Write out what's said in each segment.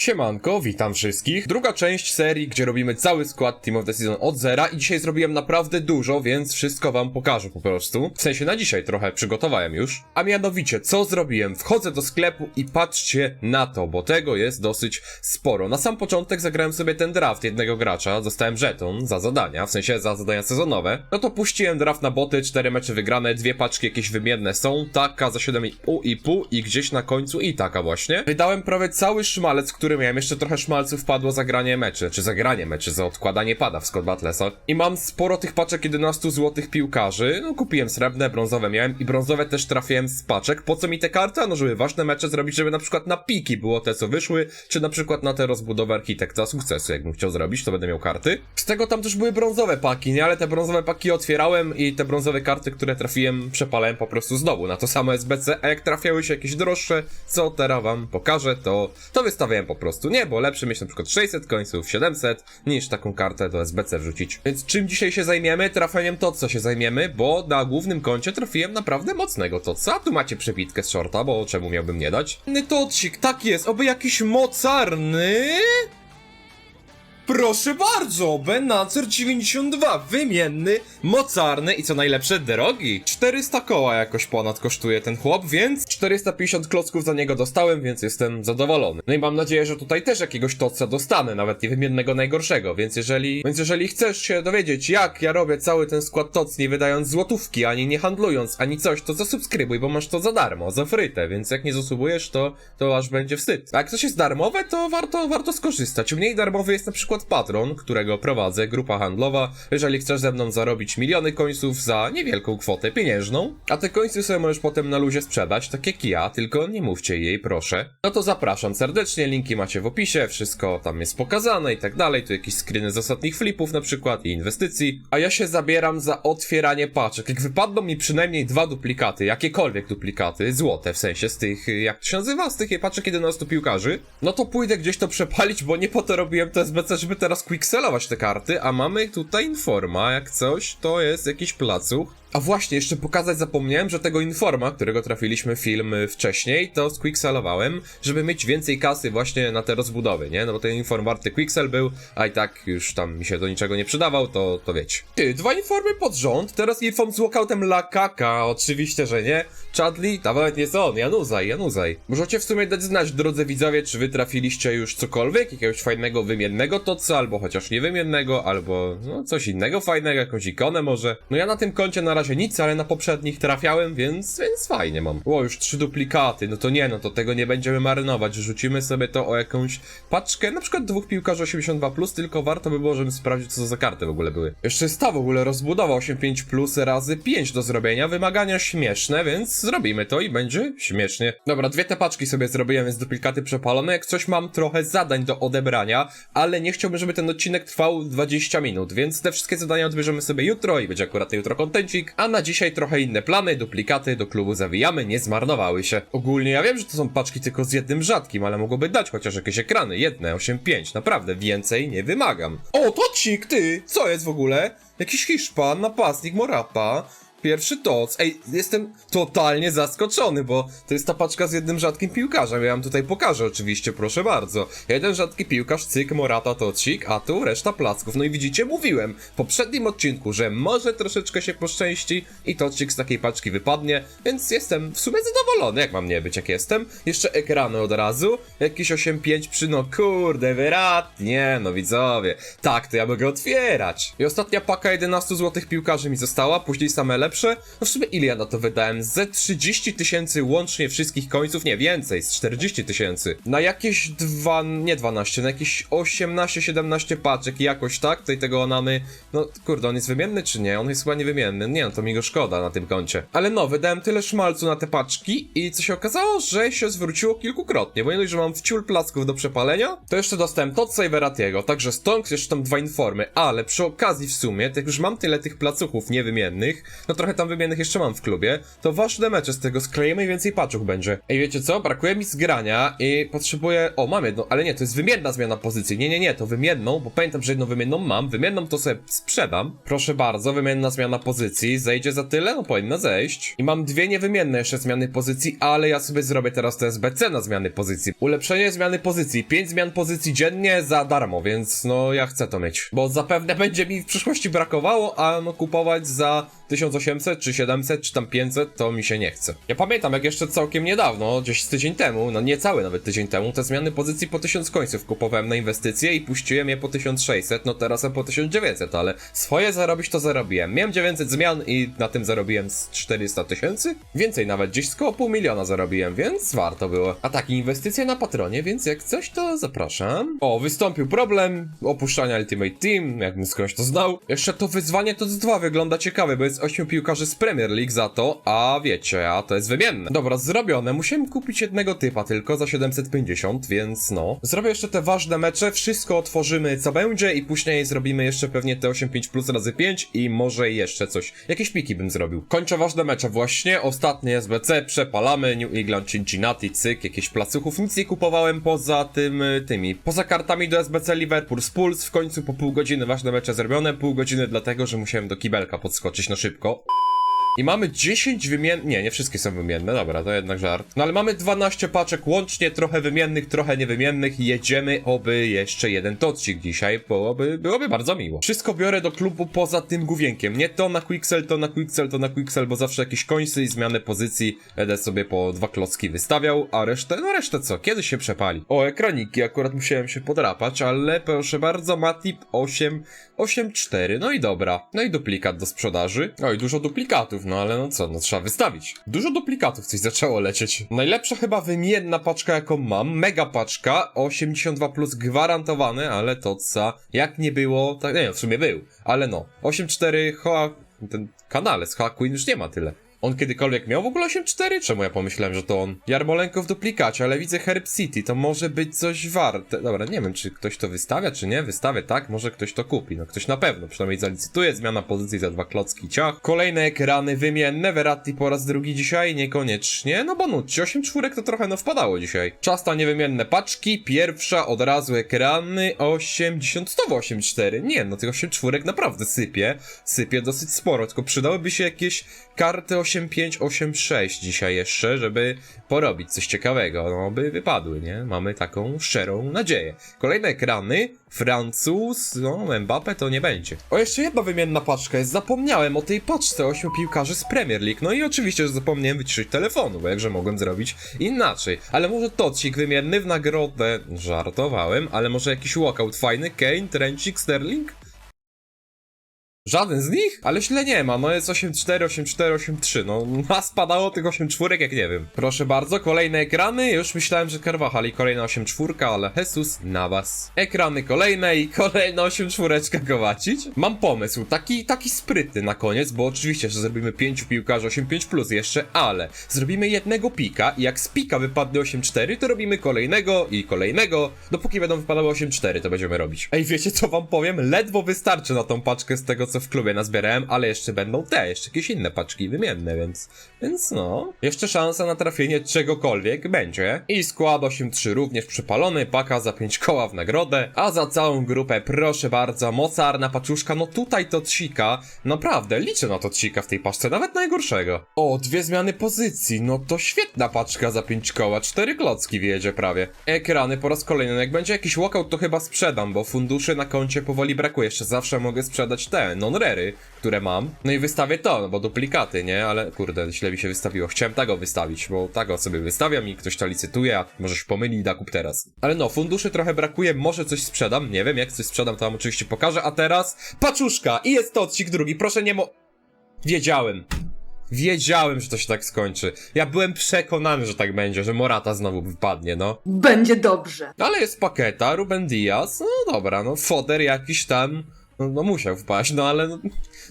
Siemanko, witam wszystkich. Druga część serii, gdzie robimy cały skład Team of the Season od zera i dzisiaj zrobiłem naprawdę dużo, więc wszystko wam pokażę po prostu. W sensie na dzisiaj trochę przygotowałem już. A mianowicie, co zrobiłem? Wchodzę do sklepu i patrzcie na to, bo tego jest dosyć sporo. Na sam początek zagrałem sobie ten draft jednego gracza, dostałem żeton za zadania, w sensie za zadania sezonowe. No to puściłem draft na boty, cztery mecze wygrane, dwie paczki jakieś wymienne są, taka za 7,5 i pół i gdzieś na końcu i taka właśnie. Wydałem prawie cały szmalec, który miałem, jeszcze trochę szmalców padło za granie meczy, czy za granie meczy, za odkładanie pada w Scott Battlesach. I mam sporo tych paczek 11 złotych piłkarzy, no kupiłem srebrne, brązowe miałem i brązowe też trafiłem z paczek. Po co mi te karty? No żeby ważne mecze zrobić, żeby na przykład na piki było te co wyszły, czy na przykład na tę rozbudowę architekta sukcesu, jakbym chciał zrobić, to będę miał karty. Z tego tam też były brązowe paki, nie? Ale te brązowe paki otwierałem i te brązowe karty, które trafiłem, przepalałem po prostu znowu na to samo SBC, a jak trafiały się jakieś droższe, co teraz wam pokażę, to, to wystawiałem po prostu. Nie, bo lepsze mieć na przykład 600 końców, 700, niż taką kartę do SBC wrzucić. Więc czym dzisiaj się zajmiemy? Trafieniem to, co się zajmiemy, bo na głównym koncie trafiłem naprawdę mocnego Totsa. Tu macie przebitkę z shorta, bo czemu miałbym nie dać? Tocik, tak jest, oby jakiś mocarny... Proszę bardzo, Benacer 92, wymienny, mocarny i co najlepsze, drogi. 400 koła jakoś ponad kosztuje ten chłop, więc 450 klocków za niego dostałem, więc jestem zadowolony. No i mam nadzieję, że tutaj też jakiegoś toca dostanę, nawet niewymiennego najgorszego, więc jeżeli, więc jeżeli chcesz się dowiedzieć, jak ja robię cały ten skład toc, nie wydając złotówki, ani nie handlując, ani coś, to zasubskrybuj, bo masz to za darmo, za frytę, więc jak nie zasubujesz, to, to aż będzie wstyd. A jak coś jest darmowe, to warto, warto skorzystać. Mniej darmowy jest na przykład Patron, którego prowadzę, grupa handlowa. Jeżeli chcesz ze mną zarobić miliony końców za niewielką kwotę pieniężną, a te końce sobie możesz potem na luzie sprzedać, tak jak ja, tylko nie mówcie jej, proszę. No to zapraszam serdecznie, linki macie w opisie, wszystko tam jest pokazane i tak dalej, tu jakieś screeny z ostatnich flipów na przykład i inwestycji. A ja się zabieram za otwieranie paczek. Jak wypadną mi przynajmniej dwa duplikaty, jakiekolwiek duplikaty, złote w sensie z tych, jak to się nazywa, z tych paczek 11 piłkarzy, no to pójdę gdzieś to przepalić, bo nie po to robiłem to SBC, żeby teraz quickselować te karty, a mamy tutaj informa, jak coś, to jest jakiś placuch. A właśnie, jeszcze pokazać zapomniałem, że tego Informa, którego trafiliśmy film wcześniej, to squickselowałem, żeby mieć więcej kasy właśnie na te rozbudowy, nie? No bo ten Inform warty quicksell był, a i tak już tam mi się do niczego nie przydawał, to, to wiecie. Ty, dwa Informy pod rząd, teraz Inform z walkoutem Lakaka, oczywiście, że nie. Chadley, to nawet jest on, Januzaj, Januzaj. Możecie w sumie dać znać, drodzy widzowie, czy wy trafiliście już cokolwiek, jakiegoś fajnego, wymiennego toca, albo chociaż niewymiennego, albo no, coś innego fajnego, jakąś ikonę może. No ja na tym koncie na razie nic, ale na poprzednich trafiałem, więc, więc fajnie mam. O, już trzy duplikaty, no to nie, no to tego nie będziemy marynować, rzucimy sobie to o jakąś paczkę, na przykład dwóch piłkarzy 82+, plus, tylko warto by było, żebym sprawdził, co to za karty w ogóle były. Jeszcze jest ta w ogóle rozbudowa 85 plus razy 5 do zrobienia, wymagania śmieszne, więc zrobimy to i będzie śmiesznie. Dobra, dwie te paczki sobie zrobiłem, więc duplikaty przepalone, jak coś mam trochę zadań do odebrania, ale nie chciałbym, żeby ten odcinek trwał 20 minut, więc te wszystkie zadania odbierzemy sobie jutro i będzie akurat jutro kontencik, a na dzisiaj trochę inne plany, duplikaty do klubu zawijamy, nie zmarnowały się. Ogólnie ja wiem, że to są paczki tylko z jednym rzadkim, ale mogłoby dać chociaż jakieś ekrany, jedne, 8-5, naprawdę, więcej nie wymagam. O, to cik, ty, co jest w ogóle? Jakiś Hiszpan, napastnik, Morata, Pierwszy toc. Ej, jestem totalnie zaskoczony, bo to jest ta paczka z jednym rzadkim piłkarzem. Ja wam tutaj pokażę oczywiście, proszę bardzo. Jeden rzadki piłkarz, cyk, Morata, tocik, a tu reszta placków. No i widzicie, mówiłem w poprzednim odcinku, że może troszeczkę się poszczęści i tocik z takiej paczki wypadnie, więc jestem w sumie zadowolony, jak mam nie być, jak jestem. Jeszcze ekrany od razu, jakieś 8.5 przy, no kurde, wyrat, nie, no widzowie. Tak, to ja mogę otwierać. I ostatnia paka 11 złotych piłkarzy mi została, później same lepsze. No w sumie ile ja na to wydałem? Ze 30 tysięcy łącznie wszystkich końców, nie więcej, z 40 tysięcy. Na jakieś dwa, nie 12, na jakieś 18-17 paczek jakoś tak, tutaj tego Onany, no kurde, on jest wymienny czy nie? On jest chyba niewymienny, nie no to mi go szkoda na tym koncie. Ale no, wydałem tyle szmalcu na te paczki i co się okazało, że się zwróciło kilkukrotnie, bo nie dość, że mam wciul placków do przepalenia, to jeszcze dostałem Totsa i Veratiego, także stąd jeszcze tam dwa informy, ale przy okazji w sumie, jak już mam tyle tych placuchów niewymiennych, no to trochę tam wymiennych jeszcze mam w klubie, to ważne mecze z tego sklejemy i więcej paczów będzie. Ej, wiecie co? Brakuje mi zgrania i potrzebuję... O, mam jedno, ale nie, to jest wymienna zmiana pozycji. Nie, nie, nie, to wymienną, bo pamiętam, że jedną wymienną mam. Wymienną to sobie sprzedam. Proszę bardzo, wymienna zmiana pozycji. Zejdzie za tyle? No powinna zejść. I mam dwie niewymienne jeszcze zmiany pozycji, ale ja sobie zrobię teraz to SBC na zmiany pozycji. Ulepszenie zmiany pozycji. 5 zmian pozycji dziennie za darmo, więc no ja chcę to mieć. Bo zapewne będzie mi w przyszłości brakowało, a no kupować za 1800 czy 700 czy tam 500 to mi się nie chce. Ja pamiętam jak jeszcze całkiem niedawno, gdzieś tydzień temu, no niecały nawet tydzień temu, te zmiany pozycji po 1000 końców kupowałem na inwestycje i puściłem je po 1600, no teraz po 1900, ale swoje zarobić to zarobiłem. Miałem 900 zmian i na tym zarobiłem z 400 tysięcy? Więcej nawet, gdzieś z koło pół miliona zarobiłem, więc warto było. A takie inwestycje na patronie, więc jak coś to zapraszam. O, wystąpił problem opuszczania Ultimate Team, jakbym skądś to znał. Jeszcze to wyzwanie to z dwa wygląda ciekawe, bo jest 8 piłkarzy z Premier League za to, a wiecie, a to jest wymienne. Dobra, zrobione. Musiałem kupić jednego typa tylko za 750, więc no. Zrobię jeszcze te ważne mecze, wszystko otworzymy co będzie i później zrobimy jeszcze pewnie te 8-5 plus razy 5 i może jeszcze coś. Jakieś piki bym zrobił. Kończę ważne mecze właśnie, ostatnie SBC, przepalamy, New England Cincinnati, cyk, jakieś placuchów, nic nie kupowałem poza tym, y, tymi, poza kartami do SBC Liverpool Spurs, w końcu po pół godziny ważne mecze zrobione, pół godziny dlatego, że musiałem do kibelka podskoczyć na szybko. I mamy 10 wymiennych. Nie, nie wszystkie są wymienne, dobra, to jednak żart. No ale mamy 12 paczek łącznie, trochę wymiennych, trochę niewymiennych. Jedziemy, oby jeszcze jeden tocik dzisiaj, byłoby, byłoby bardzo miło. Wszystko biorę do klubu poza tym główienkiem. Nie to na Quixel, to na Quixel, to na Quixel, bo zawsze jakieś końce i zmiany pozycji będę sobie po dwa klocki wystawiał, a resztę, no resztę co? Kiedy się przepali? O, ekraniki, akurat musiałem się podrapać, ale proszę bardzo, Matip 8, 8.4, no i dobra. No i duplikat do sprzedaży. Oj, dużo duplikatów, no ale no co, no trzeba wystawić. Dużo duplikatów coś zaczęło lecieć. Najlepsza chyba wymienna paczka jaką mam, mega paczka, 82 plus gwarantowany, ale to co, jak nie było, tak, nie, w sumie był, ale no, 8.4 Hoa, ten kanale z Queen już nie ma tyle. On kiedykolwiek miał w ogóle 8.4? Czemu ja pomyślałem, że to on? Jarmolenko w duplikacie, ale widzę Herb City, to może być coś warte. Dobra, nie wiem, czy ktoś to wystawia, czy nie. Wystawia tak, może ktoś to kupi. No ktoś na pewno, przynajmniej zalicytuje. Zmiana pozycji za dwa klocki ciach. Kolejne ekrany wymienne, Verratti po raz drugi dzisiaj, niekoniecznie. No bo nuci, 8 czwórek to trochę no wpadało dzisiaj. Czas na niewymienne paczki. Pierwsza od razu ekrany 80, znowu 8.4. Nie, no tych 8 czwórek naprawdę sypie. Sypie dosyć sporo, tylko przydałyby się jakieś karty 8586 dzisiaj jeszcze, żeby porobić coś ciekawego. No, by wypadły, nie? Mamy taką szczerą nadzieję. Kolejne ekrany. Francuz, no, Mbappe to nie będzie. O, jeszcze jedna wymienna paczka jest. Zapomniałem o tej paczce 8 piłkarzy z Premier League. No i oczywiście, że zapomniałem wyciszyć telefonu, bo jakże mogłem zrobić inaczej. Ale może tocik wymienny w nagrodę. Żartowałem, ale może jakiś walkout fajny. Kane, Trencik, Sterling? Żaden z nich? Ale źle nie ma, no jest 8-4, 8-4, 8-3, no a spadało tych 8 czwórek jak nie wiem. Proszę bardzo, kolejne ekrany, już myślałem, że Carvajal i kolejna 8 czwórka, ale Jesus na was. Ekrany kolejne i kolejna 8 czwóreczka kowacić. Mam pomysł, taki, taki sprytny na koniec, bo oczywiście, że zrobimy 5 piłkarzy 8-5 plus jeszcze, ale zrobimy jednego pika i jak z pika wypadnie 8-4, to robimy kolejnego i kolejnego, dopóki będą wypadały 8-4, to będziemy robić. Ej, wiecie co wam powiem? Ledwo wystarczy na tą paczkę z tego, co w klubie nazbierałem, ale jeszcze będą te, jeszcze jakieś inne paczki wymienne, więc, więc no. Jeszcze szansa na trafienie czegokolwiek będzie. I skład 8-3 również przypalony, paka za 5 koła w nagrodę, a za całą grupę proszę bardzo, mocarna paczuszka, no tutaj to cika, naprawdę, liczę na to cika w tej paczce, nawet najgorszego. O, dwie zmiany pozycji, no to świetna paczka za 5 koła, 4 klocki wjedzie prawie. Ekrany po raz kolejny, no jak będzie jakiś walkout to chyba sprzedam, bo funduszy na koncie powoli brakuje, jeszcze zawsze mogę sprzedać te, non-rery, które mam. No i wystawię to, no bo duplikaty, nie? Ale kurde, źle mi się wystawiło. Chciałem tego wystawić, bo tego sobie wystawiam i ktoś to licytuje, a może się pomyli i da kup teraz. Ale no, funduszy trochę brakuje, może coś sprzedam, nie wiem, jak coś sprzedam, to wam oczywiście pokażę, a teraz paczuszka i jest to odcink drugi, proszę nie mo... Wiedziałem. Wiedziałem, że to się tak skończy. Ja byłem przekonany, że tak będzie, że Morata znowu wypadnie, no. Będzie dobrze. Ale jest paketa, Ruben Diaz, no dobra, no foder jakiś tam, no, no musiał wpaść, no ale no,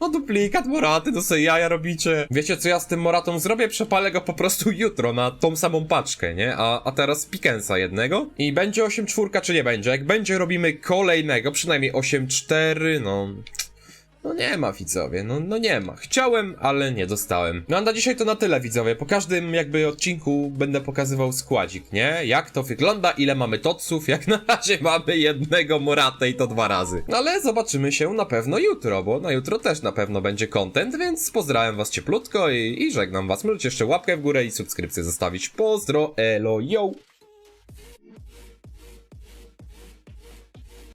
no duplikat Moraty, no sobie jaja robicie. Wiecie co ja z tym Moratą zrobię? Przepalę go po prostu jutro na tą samą paczkę, nie? A, a teraz Pickensa jednego i będzie 8 czwórka czy nie będzie? Jak będzie robimy kolejnego, przynajmniej 8-4, no... No nie ma, widzowie, no, no nie ma. Chciałem, ale nie dostałem. No a na dzisiaj to na tyle, widzowie. Po każdym jakby odcinku będę pokazywał składzik, nie? Jak to wygląda, ile mamy totsów, jak na razie mamy jednego Moratę i to dwa razy. No ale zobaczymy się na pewno jutro, bo na jutro też na pewno będzie content, więc pozdrawiam was cieplutko i, i żegnam was. Możecie jeszcze łapkę w górę i subskrypcję zostawić. Pozdro, elo, yo!